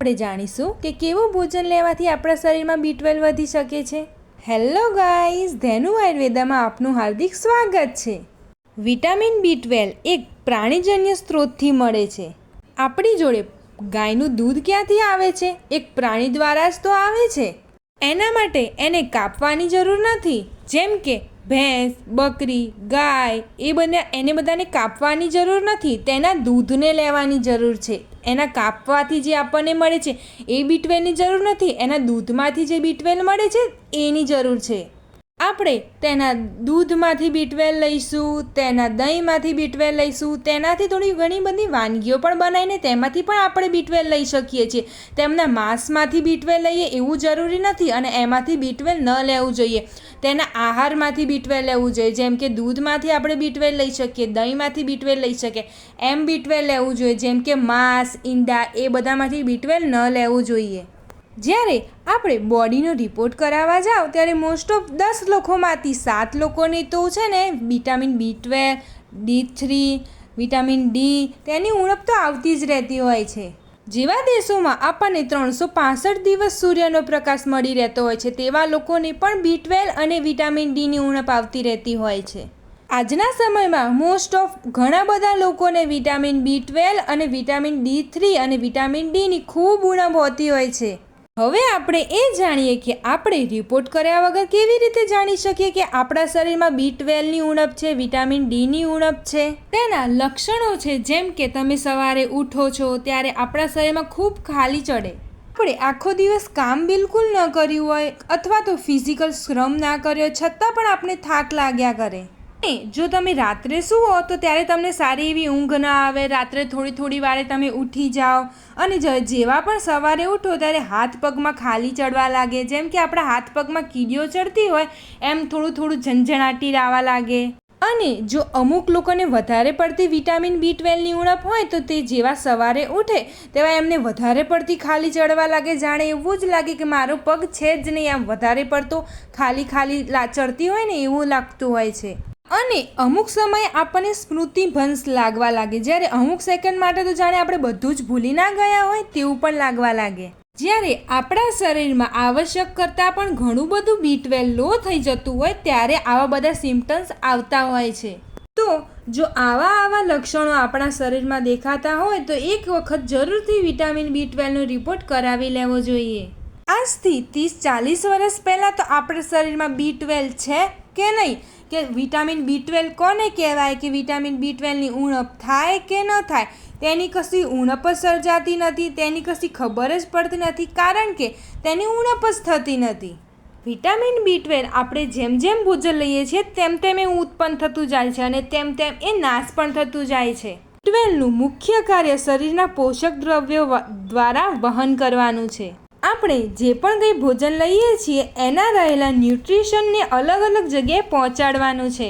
આપણે જાણીશું કે કેવું ભોજન લેવાથી આપણા શરીરમાં બી ટ્વેલ્વ વધી શકે છે. હેલો ગાઈઝ ધેનુ આયુર્વેદામાં આપનું હાર્દિક સ્વાગત છે. વિટામિન બી ટ્વેલ્વ એક પ્રાણીજન્ય સ્ત્રોતથી મળે છે. આપણી જોડે ગાયનું દૂધ ક્યાંથી આવે છે? એક પ્રાણી દ્વારા જ તો આવે છે. એના માટે એને કાપવાની જરૂર નથી. જેમ કે ભેંસ, બકરી, ગાય, એ બધા એને બધાને કાપવાની જરૂર નથી. તેના દૂધને લેવાની જરૂર છે. એના કાપવાથી જે આપણને મળે છે એ બીટવેલની જરૂર નથી. એના દૂધમાંથી જે બીટવેલ મળે છે એની જરૂર છે. આપણે તેના દૂધમાંથી બીટવેલ લઈશું તેના દહીંમાંથી બીટવેલ લઈશું તેનાથી થોડી ઘણી બધી વાનગીઓ પણ બનાવીને તેમાંથી પણ આપણે બીટવેલ લઈ શકીએ છીએ તેમના માંસમાંથી બીટવેલ લઈએ એવું જરૂરી નથી અને એમાંથી બીટવેલ ન લેવું જોઈએ તેના આહારમાંથી બીટવેલ લેવું જોઈએ જેમ કે દૂધમાંથી આપણે બીટવેલ લઈ શકીએ દહીંમાંથી બીટવેલ લઈ શકીએ એમ બીટવેલ લેવું જોઈએ જેમ કે માંસ ઈંડા એ બધામાંથી બીટવેલ ન લેવું જોઈએ જ્યારે આપણે બોડીનો રિપોર્ટ કરાવવા જાઓ ત્યારે મોસ્ટ ઓફ દસ લોકોમાંથી સાત લોકોને તો છે ને vitamin B twelve D three vitamin D તેની ઉણપ તો આવતી જ રહેતી હોય છે. જેવા દેશોમાં આપણને ત્રણસો પાસઠ દિવસ સૂર્યનો પ્રકાશ મળી રહેતો હોય છે, તેવા લોકોને પણ બી ટ્વેલ્વ અને વિટામિન ડીની ઉણપ આવતી રહેતી હોય છે. આજના સમયમાં મોસ્ટ ઓફ ઘણા બધા લોકોને વિટામિન બી ટ્વેલ્વ અને વિટામિન ડી થ્રી અને વિટામિન ડીની ખૂબ ઉણપ હોતી હોય છે. હવે આપણે એ જાણીએ કે આપણે રિપોર્ટ કર્યા વગર કેવી રીતે જાણી શકીએ કે આપણા શરીરમાં બી ટ્વેલ્વની ઉણપ છે વિટામિન ડીની ઉણપ છે? તેના લક્ષણો છે, જેમ કે તમે સવારે ઉઠો છો ત્યારે આપણા શરીરમાં ખૂબ ખાલી ચડે. આપણે આખો દિવસ કામ બિલકુલ ન કર્યું હોય અથવા તો ફિઝિકલ શ્રમ ના કર્યો છતાં પણ આપણે થાક લાગ્યા કરે. જો તમે રાત્રે સૂવો, તો ત્યારે તમને સારી એવી ઊંઘ ના આવે, રાત્રે થોડી થોડી વારે તમે ઉઠી જાઓ. અને જેવા પણ સવારે ઉઠો, ત્યારે હાથ પગમાં ખાલી ચડવા લાગે. જેમ કે આપણા હાથ પગમાં કીડીઓ ચડતી હોય, એમ થોડું થોડું ઝંઝણાટી આવવા લાગે. અને જો અમુક લોકોને વધારે પડતી વિટામિન બી ટ્વેલ્વની ઉણપ હોય, તો તે જેવા સવારે ઉઠે, તેવા એમને વધારે પડતી ખાલી ચડવા લાગે. જાણે એવું જ લાગે કે મારો પગ છે જ નહીં, આમ વધારે પડતો ખાલી ખાલી ચડતી હોય ને, એવું લાગતું હોય છે. અને અમુક સમયે આપણને સ્મૃતિ ભંશ લાગવા લાગે. જ્યારે અમુક સેકન્ડ માટે તો જાણે આપણે બધું જ ભૂલી ના ગયા હોય તેવું પણ લાગવા લાગે. જ્યારે આપણા શરીરમાં આવશ્યક કરતાં પણ ઘણું બધું બી ટ્વેલ લો થઈ જતું હોય ત્યારે આવા બધા સિમ્ટમ્સ આવતા હોય છે. તો જો આવા આવા લક્ષણો આપણા શરીરમાં દેખાતા હોય તો એક વખત જરૂરથી વિટામિન બી ટ્વેલ્વનો રિપોર્ટ કરાવી લેવો જોઈએ. આજથી ત્રીસ ચાલીસ વર્ષ પહેલાં તો આપણા શરીરમાં બી ટ્વેલ્વ છે કે નહીં? કે વિટામિન બી ટ્વેલ્વ કોને કહેવાય? કે વિટામિન બી ટ્વેલ્વની ઉણપ થાય કે ન થાય? તેની કશી ઉણપ જ સર્જાતી નથી, તેની કશી ખબર જ પડતી નથી, કારણ કે તેની ઉણપ જ થતી નથી. વિટામિન બી ટ્વેલ્વ આપણે જેમ જેમ ભોજન લઈએ છીએ, તેમ તેમ એ ઉત્પન્ન થતું જાય છે અને તેમ તેમ એ નાશ પણ થતું જાય છે. ટ્વેલનું મુખ્ય કાર્ય શરીરના પોષક દ્રવ્યો દ્વારા વહન કરવાનું છે. આપણે જે પણ કંઈ ભોજન લઈએ છીએ, એના રહેલા ન્યુટ્રિશનને અલગ અલગ જગ્યાએ પહોંચાડવાનું છે.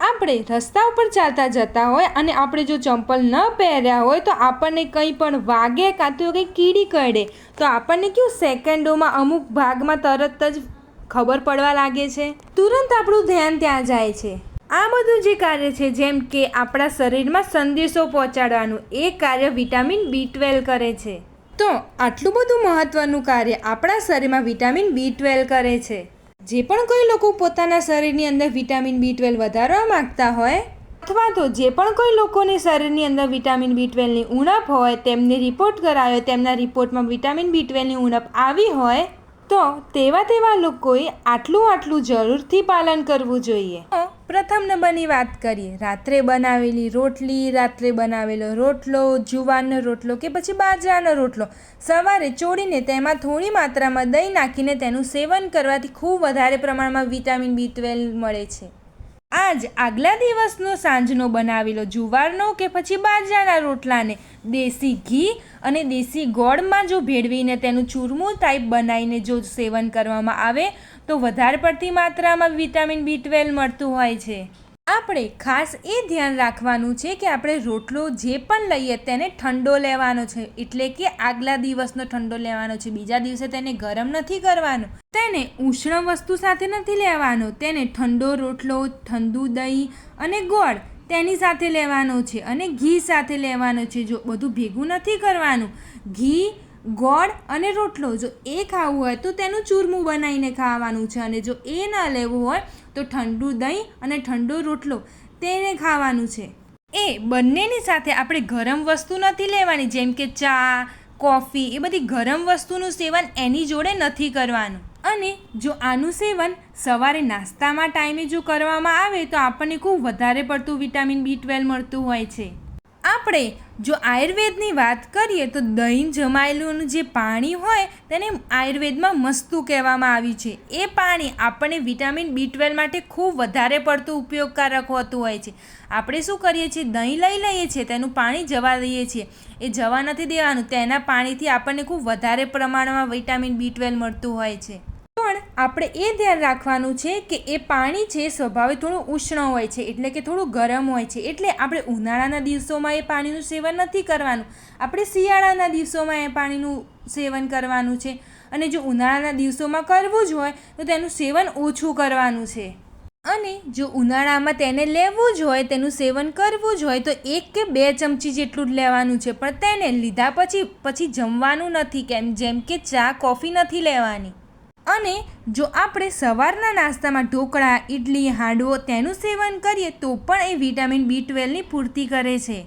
આપણે રસ્તા ઉપર ચાલતા જતા હોય અને આપણે જો ચંપલ ન પહેર્યા હોય, તો આપણને કંઈ પણ વાગે કાં તો કંઈ કીડી કરડે. તો આપણને કેવું સેકન્ડોમાં અમુક ભાગમાં તરત જ ખબર પડવા લાગે છે? તુરંત આપણું ધ્યાન ત્યાં જાય છે. આ બધું જે કાર્ય છે, જેમ કે આપણા શરીરમાં સંદેશો પહોંચાડવાનું, એ કાર્ય વિટામિન બી ટ્વેલ્વ કરે છે. તો આટલું બધું મહત્ત્વનું કાર્ય આપણા શરીરમાં વિટામિન બી ટ્વેલ્વ કરે છે. જે પણ કોઈ લોકો પોતાના શરીરની અંદર વિટામિન બી ટ્વેલ્વ વધારવા માંગતા હોય અથવા તો જે પણ કોઈ લોકોને શરીરની અંદર વિટામિન બી ટ્વેલ્વની ઉણપ હોય, તેમને રિપોર્ટ કરાયો, તેમના રિપોર્ટમાં વિટામિન બી ટ્વેલ્વની ઉણપ આવી હોય, તો તેવા તેવા લોકોએ આટલું આટલું જરૂરથી પાલન કરવું જોઈએ. પ્રથમ નંબરની વાત કરીએ. રાત્રે બનાવેલી રોટલી, રાત્રે બનાવેલો રોટલો, જુવારનો રોટલો કે પછી બાજરાનો રોટલો. સવારે ચોળીને તેમાં થોડી માત્રામાં દહીં નાખીને તેનું સેવન કરવાથી ખૂબ વધારે પ્રમાણમાં વિટામિન બી ટ્વેલ્વ મળે છે. આજ આગલા દિવસનો સાંજનો બનાવેલો જુવારનો કે પછી બાજરાના રોટલાને દેશી ઘી અને દેશી ગોળમાં જો ભેળવીને તેનું ચૂરમું ટાઈપ બનાવીને જો સેવન કરવામાં આવે તો વધારે પડતી માત્રામાં વિટામિન બી ટ્વેલ્વ મળતું હોય છે. આપણે ખાસ એ ધ્યાન રાખવાનું છે કે આપણે રોટલો જે પણ લઈએ તેને ઠંડો લેવાનો છે. એટલે કે આગલા દિવસનો ઠંડો લેવાનો છે. બીજા દિવસે તેને ગરમ નથી કરવાનો. તેને ઉષ્ણ વસ્તુ સાથે નથી લેવાનો. તેને ઠંડો રોટલો, ઠંડુ દહીં અને ગોળ તેની સાથે લેવાનો છે. અને ઘી સાથે લેવાનો છે. જો બધું ભેગું નથી કરવાનું. ઘી ગોળ અને રોટલો. જો એ ખાવું હોય તો તેનું ચૂરમું બનાવીને ખાવાનું છે અને જો એ ન લેવું હોય તો ઠંડુ દહીં અને ઠંડો રોટલો તેને ખાવાનું છે. એ બંનેની સાથે આપણે ગરમ વસ્તુ નથી લેવાની, જેમ કે ચા, કોફી, એ બધી ગરમ વસ્તુનું સેવન એની જોડે નથી કરવાનું. અને જો આનું સેવન સવારે નાસ્તામાં ટાઈમે જો કરવામાં આવે તો આપણને ખૂબ વધારે પડતું વિટામિન બી ટ્વેલ્વ મળતું હોય છે. આપણે જો આયુર્વેદની વાત કરીએ તો દહીં જમાયેલું જે પાણી હોય તેને આયુર્વેદમાં મસ્તું કહેવામાં આવ્યું છે. એ પાણી આપણને વિટામિન બી ટ્વેલ્વ માટે ખૂબ વધારે પડતું ઉપયોગકારક હોતું હોય છે. આપણે શું કરીએ છીએ? દહીં લઈ લઈએ છીએ, તેનું પાણી જવા દઈએ છીએ. એ જવા નથી દેવાનું, તેના પાણીથી આપણને ખૂબ વધારે પ્રમાણમાં વિટામિન બી ટ્વેલ્વ મળતું હોય છે. પણ આપણે એ ધ્યાન રાખવાનું છે કે એ પાણી છે સ્વભાવે થોડું ઉષ્ણ હોય છે, એટલે કે થોડું ગરમ હોય છે. એટલે આપણે ઉનાળાના દિવસોમાં એ પાણીનું સેવન નથી કરવાનું. આપણે શિયાળાના દિવસોમાં એ પાણીનું સેવન કરવાનું છે. અને જો ઉનાળાના દિવસોમાં કરવું જ હોય, તો તેનું સેવન ઓછું કરવાનું છે. અને જો ઉનાળામાં તેને લેવું જ હોય, તેનું સેવન કરવું જ હોય, તો એક કે બે ચમચી જેટલું જ લેવાનું છે. પણ તેને લીધા પછી પછી જમવાનું નથી. કેમ, જેમ કે ચા કોફી નથી લેવાની. અને જો આપણે સવારના નાસ્તામાં ઢોકળા ઇડલી હાંડવો તેનું સેવન કરીએ તો પણ એ વિટામિન બી ટ્વેલ્વની પૂર્તિ કરે છે.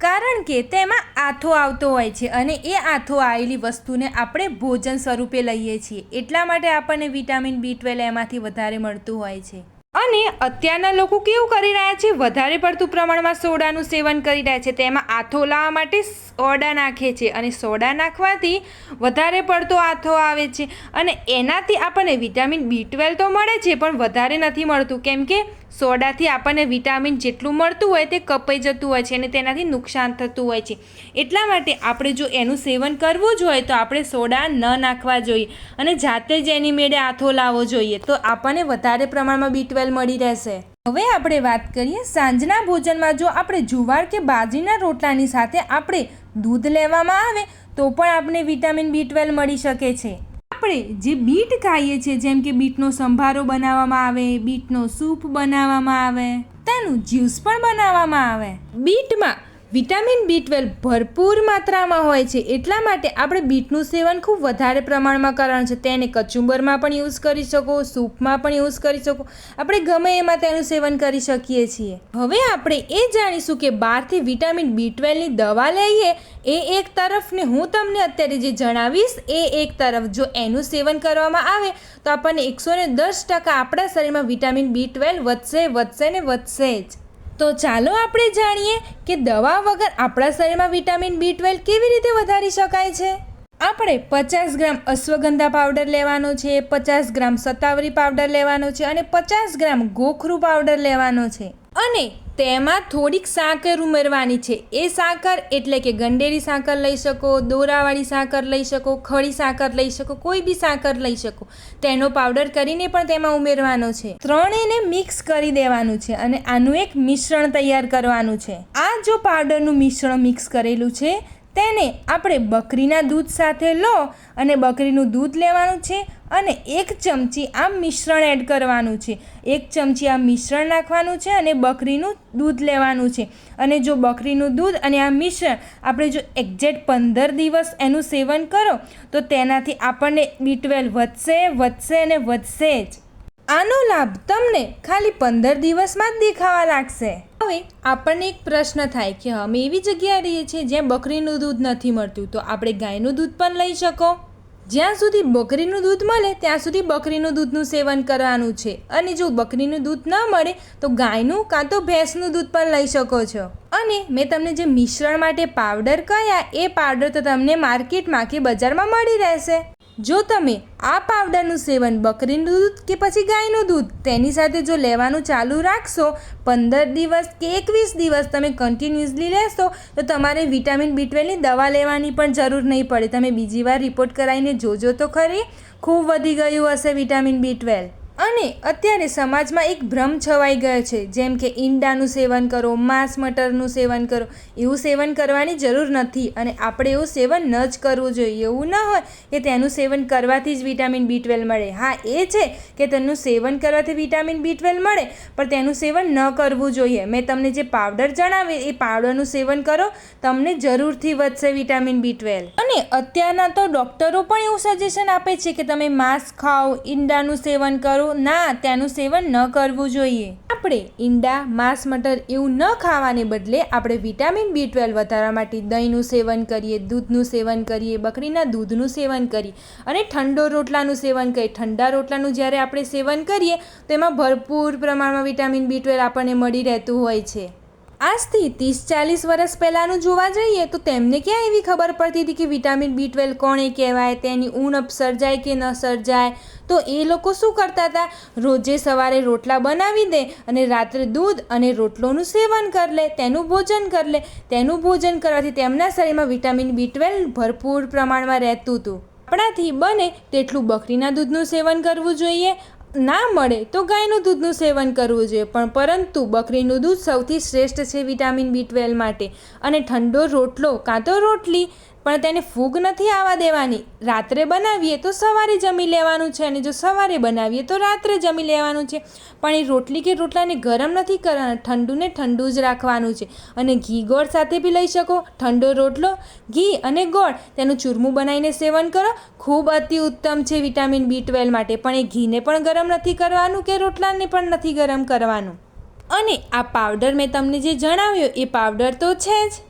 કારણ કે તેમાં આથો આવતો હોય છે અને એ આથો આવેલી વસ્તુને આપણે ભોજન સ્વરૂપે લઈએ છીએ. એટલા માટે આપણને વિટામિન બી ટ્વેલ્વ એમાંથી વધારે મળતું હોય છે. અને અત્યારના લોકો કેવું કરી રહ્યા છે? વધારે પડતું પ્રમાણમાં સોડાનું સેવન કરી રહ્યા છે. તેમાં આથો લાવવા માટે સોડા નાખે છે અને સોડા નાખવાથી વધારે પડતો આથો આવે છે. અને એનાથી આપણને વિટામિન બી ટ્વેલ્વ તો મળે છે, પણ વધારે નથી મળતું. કેમ કે સોડાથી આપણને વિટામિન જેટલું મળતું હોય તે કપાઈ જતું હોય છે અને તેનાથી નુકસાન થતું હોય છે. એટલા માટે આપણે જો એનું સેવન કરવું જ હોય તો આપણે સોડા ન નાખવા જોઈએ અને જાતે જ એની મેળે આથો લાવવો જોઈએ તો આપણને વધારે પ્રમાણમાં બી ટ્વેલ્વ મળી રહેશે. હવે આપણે વાત કરીએ સાંજના ભોજનમાં. જો આપણે જુવાર કે બાજરીના રોટલાની સાથે આપણે દૂધ લેવામાં આવે તો પણ આપણે વિટામિન બી ટ્વેલ્વ મળી શકે છે. આપણે જે બીટ ખાઈએ છીએ, જેમ કે બીટનો સંભારો બનાવવામાં આવે, બીટનો સૂપ બનાવવામાં આવે, તેનું જ્યુસ પણ બનાવવામાં આવે. બીટમાં વિટામિન બી ટ્વેલ્વ ભરપૂર માત્રામાં હોય છે, એટલા માટે આપણે બીટનું સેવન ખૂબ વધારે પ્રમાણમાં કરવાનું છે. તેને કચુંબરમાં પણ યુઝ કરી શકો, સૂપમાં પણ યુઝ કરી શકો. આપણે ગમે એમાં તેનું સેવન કરી શકીએ છીએ. હવે આપણે એ જાણીશું કે બહારથી વિટામિન બી ટ્વેલ્વની દવા લઈએ, એ એક તરફ ને હું તમને અત્યારે જે જણાવીશ, એ એક તરફ જો એનું સેવન કરવામાં આવે, તો આપણને એકસો ને દસ ટકા આપણા શરીરમાં વિટામિન બી ટ્વેલ્વ વધશે વધશે ને વધશે જ. તો ચાલો આપણે જાણીએ કે દવા વગર આપણા શરીરમાં વિટામિન બી ટ્વેલ્વ કેવી રીતે વધારી શકાય છે? આપણે પચાસ ગ્રામ અશ્વગંધા પાવડર લેવાનો છે, પચાસ ગ્રામ સતાવરી પાવડર લેવાનો છે અને પચાસ ગ્રામ ગોખરું પાવડર લેવાનો છે. અને તેમાં થોડીક સાકર ઉમેરવાની છે. એ સાકર એટલે કે ગંડેરી સાકર લઈ શકો, દોરાવાળી સાકર લઈ શકો ખડી સાકર લઈ શકો, કોઈ બી સાકર લઈ શકો. તેનો પાવડર કરીને પણ તેમાં ઉમેરવાનો છે. ત્રણેયને મિક્સ કરી દેવાનું છે અને આનું એક મિશ્રણ તૈયાર કરવાનું છે. આ જો પાવડરનું મિશ્રણ મિક્સ કરેલું છે તેને આપણે બકરીના દૂધ સાથે લો અને બકરીનું દૂધ લેવાનું છે અને એક ચમચી આ મિશ્રણ એડ કરવાનું છે. એક ચમચી આ મિશ્રણ નાખવાનું છે અને બકરીનું દૂધ લેવાનું છે. અને જો બકરીનું દૂધ અને આ મિશ્રણ આપણે જો એક્ઝેક્ટ પંદર દિવસ એનું સેવન કરો, તો તેનાથી આપણને બી ટ્વેલ્વ વધશે વધશે અને વધશે જ. આનો લાભ તમને ખાલી પંદર દિવસમાં જ દેખાવા લાગશે. હવે આપણને એક પ્રશ્ન થાય કે અમે એવી જગ્યાએ રહીએ છીએ જ્યાં બકરીનું દૂધ નથી મળતું. તો આપણે ગાયનું દૂધ પણ લઈ શકો. જ્યાં સુધી બકરીનું દૂધ મળે, ત્યાં સુધી બકરીનું દૂધનું સેવન કરવાનું છે. અને જો બકરીનું દૂધ ન મળે, તો ગાયનું કાં તો ભેંસનું દૂધ પણ લઈ શકો છો. અને મેં તમને જે મિશ્રણ માટે પાવડર કયા એ પાવડર તો તમને માર્કેટમાં કે બજારમાં મળી રહેશે. જો તમે આ પાવડરનું સેવન બકરીનું દૂધ કે પછી ગાયનું દૂધ તેની સાથે જો લેવાનું ચાલુ રાખશો, પંદર દિવસ કે એકવીસ દિવસ તમે કન્ટિન્યુઅસલી લેશો, તો તમારે વિટામિન બી ટ્વેલ્વની દવા લેવાની પણ જરૂર નહીં પડે. તમે બીજી વાર રિપોર્ટ કરાવીને જોજો તો ખરી. ખૂબ વધી ગયું હશે વિટામિન બી ટ્વેલ્વ અને અત્યારે સમાજમાં એક ભ્રમ છવાઈ ગયો છે. જેમ કે ઈંડાનું સેવન કરો, માંસ મટરનું સેવન કરો, એવું સેવન કરવાની જરૂર નથી. અને આપણે એવું સેવન ન જ કરવું જોઈએ. એવું ન હોય કે તેનું સેવન કરવાથી જ વિટામિન બી ટ્વેલ્વ મળે. હા, એ છે કે તેનું સેવન કરવાથી વિટામિન બી ટ્વેલ્વ મળે, પણ તેનું સેવન ન કરવું જોઈએ. મેં તમને જે પાવડર જણાવે, એ પાવડરનું સેવન કરો, તમને જરૂરથી વધશે વિટામિન બી ટ્વેલ્વ. અને અત્યારના તો ડૉક્ટરો પણ એવું સજેશન આપે છે કે તમે માંસ ખાઓ, ઈંડાનું સેવન કરો ના તેનું સેવન ન કરવું જોઈએ. આપણે ઈંડા, માંસ, મટર એવું ન ખાવાને બદલે આપણે વિટામિન બી ટ્વેલ્વ વધારવા માટે દહીંનું સેવન કરીએ, દૂધનું સેવન કરીએ, બકરીના દૂધનું સેવન કરીએ અને ઠંડો રોટલાનું સેવન કરીએ. ઠંડા રોટલાનું જ્યારે આપણે સેવન કરીએ તો એમાં ભરપૂર પ્રમાણમાં વિટામિન બી ટ્વેલ્વ આપણને મળી રહેતું હોય છે. આજથી ત્રીસ ચાલીસ વર્ષ પહેલાંનું જોવા જઈએ તો તેમને ક્યાં એવી ખબર પડતી હતી કે વિટામિન બી ટ્વેલ્વ કોણે કહેવાય, તેની ઉણપ સર્જાય કે ન સર્જાય? તો એ લોકો શું કરતા હતા? રોજે સવારે રોટલા બનાવી દે અને રાત્રે દૂધ અને રોટલોનું સેવન કરી લે, તેનું ભોજન કરી લે. તેનું ભોજન કરવાથી તેમના શરીરમાં વિટામિન બી ટ્વેલ્વ ભરપૂર પ્રમાણમાં રહેતું હતું. આપણાથી બને તેટલું બકરીના દૂધનું સેવન કરવું જોઈએ ના મળે તો ગાયનું દૂધનું સેવન કરવું જોઈએ. પણ પરંતુ બકરીનું દૂધ સૌથી શ્રેષ્ઠ છે વિટામિન બી ટ્વેલ્વ માટે. અને ઠંડો રોટલો કાં તો રોટલી પણ તેને ફૂગ નથી આવવા દેવાની. રાત્રે બનાવીએ તો સવારે જમી લેવાનું છે અને જો સવારે બનાવીએ તો રાત્રે જમી લેવાનું છે. પણ એ રોટલી કે રોટલાને ગરમ નથી કરવાના, ઠંડુને ઠંડુ જ રાખવાનું છે. અને ઘી ગોળ સાથે બી લઈ શકો. ઠંડો રોટલો, ઘી અને ગોળ. તેનું ચૂરમું બનાવીને સેવન કરો. ખૂબ અતિ ઉત્તમ છે વિટામિન બી ટ્વેલ્વ માટે. પણ એ ઘીને પણ ગરમ નથી કરવાનું કે રોટલાને પણ નથી ગરમ કરવાનું? અને આ પાવડર મેં તમને જે જણાવ્યો, એ પાવડર તો છે જ.